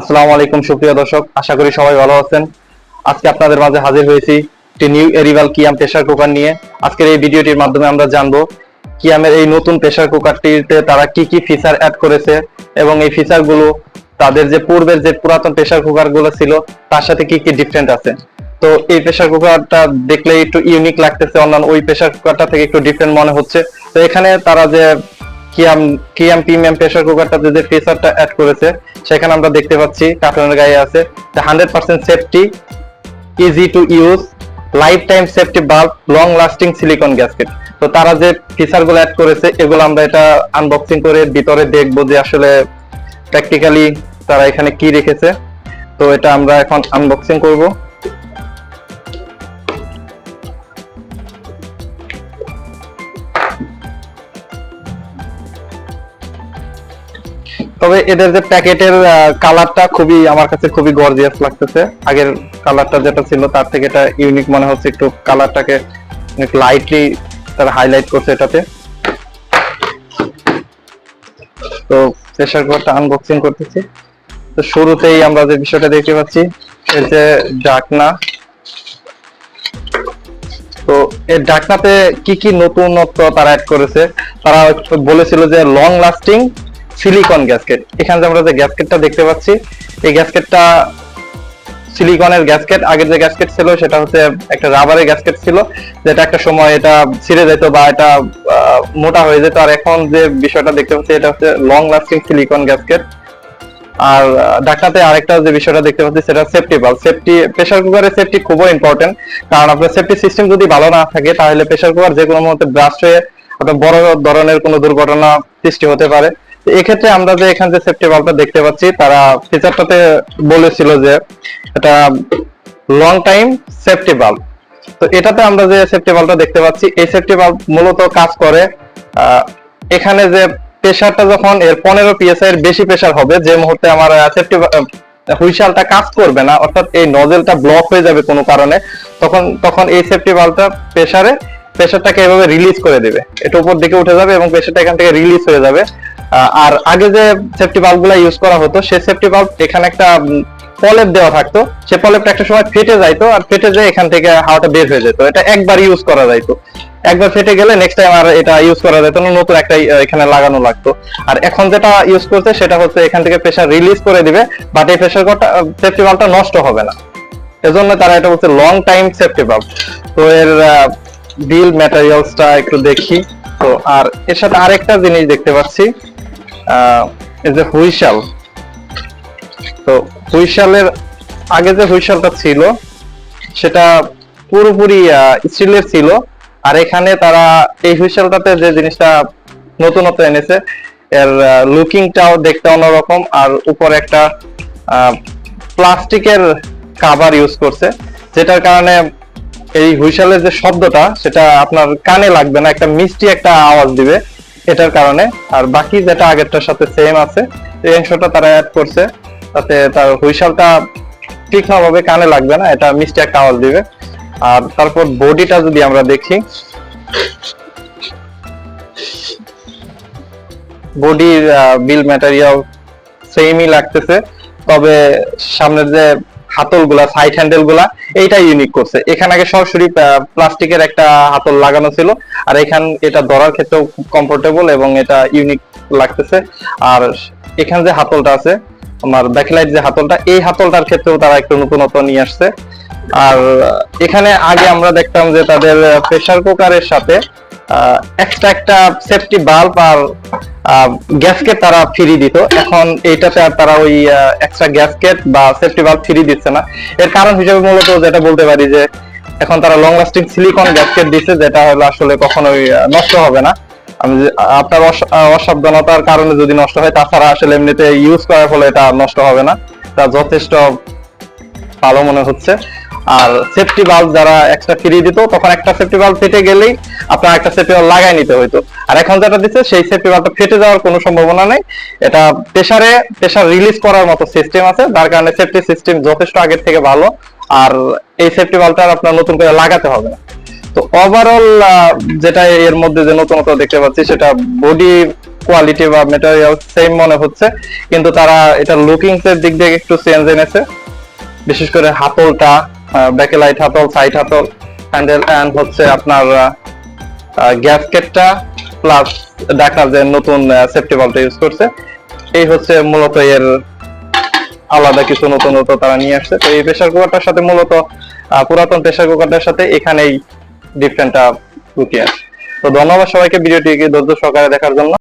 আসসালামু আলাইকুম, সুপ্রিয় দর্শক। আশা করি সবাই ভালো আছেন। আজকে আপনাদের মাঝে হাজির হয়েছি একটি নিউ এরিভাল কিয়াম প্রেসার কুকার নিয়ে। আজকের এই ভিডিওটির মাধ্যমে আমরা জানব কিয়ামের এই নতুন প্রেসার কুকারটিতে তারা কি কি ফিচার অ্যাড করেছে এবং এই ফিচারগুলো তাদের যে পূর্বের যে পুরাতন প্রেসার কুকারগুলো ছিল, তার সাথে কি কি ডিফারেন্ট আছে? তো এই প্রেসার কুকারটা দেখলে একটু ইউনিক লাগতেছে, অন্যান্য ওই প্রেসার কুকারটা থেকে একটু ডিফারেন্ট মনে হচ্ছে। তো এখানে তারা যে কিয়াম কিয়াম প্রিমিয়াম প্রেসার কুকারটাতে যে অ্যাড করেছে, সেখানে আমরা দেখতে পাচ্ছি গায়ে আছে। Hundred percent safety easy to use life time safety bulb long lasting silicone gasket তো তারা যে ফিচারগুলো অ্যাড করেছে, এগুলো আমরা এটা আনবক্সিং করে ভিতরে দেখব যে আসলে প্র্যাকটিক্যালি তারা এখানে কি রেখেছে। তো এটা আমরা এখন আনবক্সিং করব। তবে এদের যে প্যাকেটের কালারটা খুবই আমার কাছে খুবই গর্জিয়াস লাগতেছে। আগের কালারটা যেটা ছিল তার থেকে এটা ইউনিক মনে হচ্ছে, একটু কালারটাকে লাইটলি তারা হাইলাইট করছে এটাতে। তো প্রেসার কুকারটা আনবক্সিং করতেছি। তো শুরুতেই আমরা যে বিষয়টা দেখতে পাচ্ছি, এর যে ডাকনা। তো এর ডাকনাতে কি কি নতুনত্ব তারা অ্যাড করেছে? তারা বলেছিল যে লং লাস্টিং সিলিকন গ্যাসকেট এখানে যে আমরা যে গ্যাসকেটটা দেখতে পাচ্ছি, এই গ্যাসকেটটা সিলিকনের গ্যাসকেট আগের যে গ্যাসকেট ছিল, সেটা হচ্ছে একটা রাবারের গ্যাসকেট ছিল, যেটা একটা সময় এটা ছিঁড়ে যেত বা এটা মোটা হয়ে যেত। আর এখন যে বিষয়টা দেখতে পাচ্ছি, এটা হচ্ছে লং লাস্টিং সিলিকন গ্যাসকেট আর ডাকনাতে আরেকটা যে বিষয়টা দেখতে পাচ্ছি, সেটা সেফটি বাল্ব সেফটি প্রেসার কুকারের সেফটি খুবই ইম্পর্টেন্ট কারণ আপনার সেফটি সিস্টেম যদি ভালো না থাকে, তাহলে প্রেসার কুকার যে কোনো মুহূর্তে ব্রাস্ট হয়ে আপনার বড় ধরনের কোনো দুর্ঘটনা সৃষ্টি হতে পারে। এক্ষেত্রে আমরা যে এখানে যে সেফটি বাল্বটা দেখতে পাচ্ছি, তারা ফিচারটাতে বলেছিল যে এটা লং টাইম সেফটি বাল্ব তো এটাতে আমরা যে সেফটি বাল্বটা দেখতে পাচ্ছি, এই সেফটি বাল্ব মূলত কাজ করে এখানে যে প্রেসারটা যখন এর পনেরো পিএসআই এর বেশি প্রেসার হবে, যে মুহূর্তে আমার সেফটি হুইশালটা কাজ করবে না, অর্থাৎ এই নজেলটা ব্লক হয়ে যাবে কোনো কারণে, তখন তখন এই সেফটি বাল্বটা প্রেসারে প্রেশারটাকে এভাবে রিলিজ করে দেবে। এটা উপর দিকে উঠে যাবে এবং প্রেশারটা এখান থেকে রিলিজ হয়ে যাবে। আর আগে যে সেফটি বাল্বগুলা ইউজ করা হতো, সেই সেফটি বাল্ব এখানে একটা পলেপ দেওয়া থাকতো। সে পলেপটা একটা সময় ফেটে যাইতো আর ফেটে যায় এখান থেকে হাওয়াটা বের হয়ে যেত। এটা একবার ইউজ করা যাইতো। একবার ফেটে গেলে নেক্সট টাইম আর এটা ইউজ করা যেত না, নতুন একটা এখানে লাগানো লাগতো। আর এখন যেটা ইউজ করছে, সেটা হচ্ছে এখান থেকে প্রেসার রিলিজ করে দিবে বাট এই প্রেসার সেফটি বাল্বটা নষ্ট হবে না। এজন্য তারা এটা বলছে লং টাইম সেফটি বাল্ব তো এর বিল ম্যাটেরিয়ালসটা একটু দেখি। তো আর এর সাথে আরেকটা জিনিস দেখতে পাচ্ছি। যে হুইশাল। তো হুইশালের, আগে যে হুইশালটা ছিল, সেটা পুরোপুরি স্টিলের ছিল। আর এখানে তারা এই হুইশালটাতে যে জিনিসটা নতুনত্ব এনেছে, এর লুকিংটাও দেখতে অন্যরকম। আর উপরে একটা প্লাস্টিকের কাভার ইউজ করছে, যেটার কারণে এই হুইশালের যে শব্দটা, সেটা আপনার কানে লাগবে না, একটা মিষ্টি একটা আওয়াজ দিবে। এটার কারণে। আর বাকি যেটা আগেরটার সাথে সেম আছে, এই অংশটা তারা অ্যাড করছে, তাতে তার হুইশালটা তীক্ষ্ণভাবে কানে লাগবে না, এটা মিষ্টি একটা আওয়াজ দিবে। আর তারপর বডিটা যদি আমরা দেখি, বডির বিল ম্যাটেরিয়াল সেমই লাগতেছে, তবে সামনের যে হাতলগুলা সাইড হ্যান্ডেলগুলা এইটা ইউনিক করছে। এখানে আগে সরাসরি প্লাস্টিকের একটা হাতল লাগানো ছিল। আর এখান, এটা ধরার ক্ষেত্রেও খুব কমফোর্টেবল এবং এটা ইউনিক লাগতেছে। আর এখানে যে হাতলটা আছে, আমার ব্যাকলাইট যে হাতলটা, এই হাতলটার ক্ষেত্রেও তারা একটু নতুনত্ব নিয়ে আসছে। আর এখানে আগে আমরা দেখতাম যে তাদের প্রেসার কুকারের সাথে এক্সট্রা একটা সেফটি বাল্ব আর তারা ফ্রি দিত। এখন এইটাতে আর তারা ওই এক্সট্রা গ্যাসকেট বা সেফটি ফ্রি দিচ্ছে না। এর কারণ হিসেবে মূলত যেটা বলতে পারি যে, এখন তারা লং লাস্টিং সিলিকন গ্যাসকেট দিচ্ছে, যেটা হলো আসলে কখনোই নষ্ট হবে না। আপনার অসাবধানতার কারণে যদি নষ্ট হয়, তাছাড়া আসলে এমনিতে ইউজ করার ফলে এটা নষ্ট হবে না। তা যথেষ্ট ভালো মনে হচ্ছে। আর সেফটি বাল্ব যারা একটা ফ্রি দিত, তখন একটা সেফটি বাল্ব ফেটে গেলেই আপনার একটা সেফটি বাল্ব লাগাই নিতে হইতো। আর এখন যেটা দিচ্ছে, সেই সেফটি বাল্বটা ফেটে যাওয়ার কোনো সম্ভাবনা নেই। এটা প্রেসারে প্রেসার রিলিজ করার মতো সিস্টেম আছে, যার কারণে সেফটি সিস্টেম যথেষ্ট আগের থেকে ভালো। আর এই সেফটি বাল্বটা আপনার নতুন করে লাগাতে হবে না। তো ওভারঅল যেটা এর মধ্যে যে নতুনত্ব দেখতে পাচ্ছি, সেটা বডি কোয়ালিটি বা মেটেরিয়াল সেম মনে হচ্ছে। কিন্তু তারা এটা লুকিংস এর দিক দিয়ে একটু চেঞ্জ এনেছে। বিশেষ করে হাতলটা ব্যাকেলাইট হাতল সাইড হাতল হ্যান্ডেল অ্যান্ড হচ্ছে আপনার গ্যাসকেটটা প্লাস ডাকনার যে নতুন সেফটি বাল্বটা ইউজ করছে। এই হচ্ছে মূলত এর আলাদা কিছু নতুনত্ব তারা নিয়ে আসছে। তো এই প্রেসার কুকারটার সাথে মূলত পুরাতন প্রেসার কুকারটার সাথে এখানেই ডিফারেন্টটা লুকিয়ে আছে। তো ধন্যবাদ সবাইকে ভিডিওটি ধৈর্য সহকারে দেখার জন্য।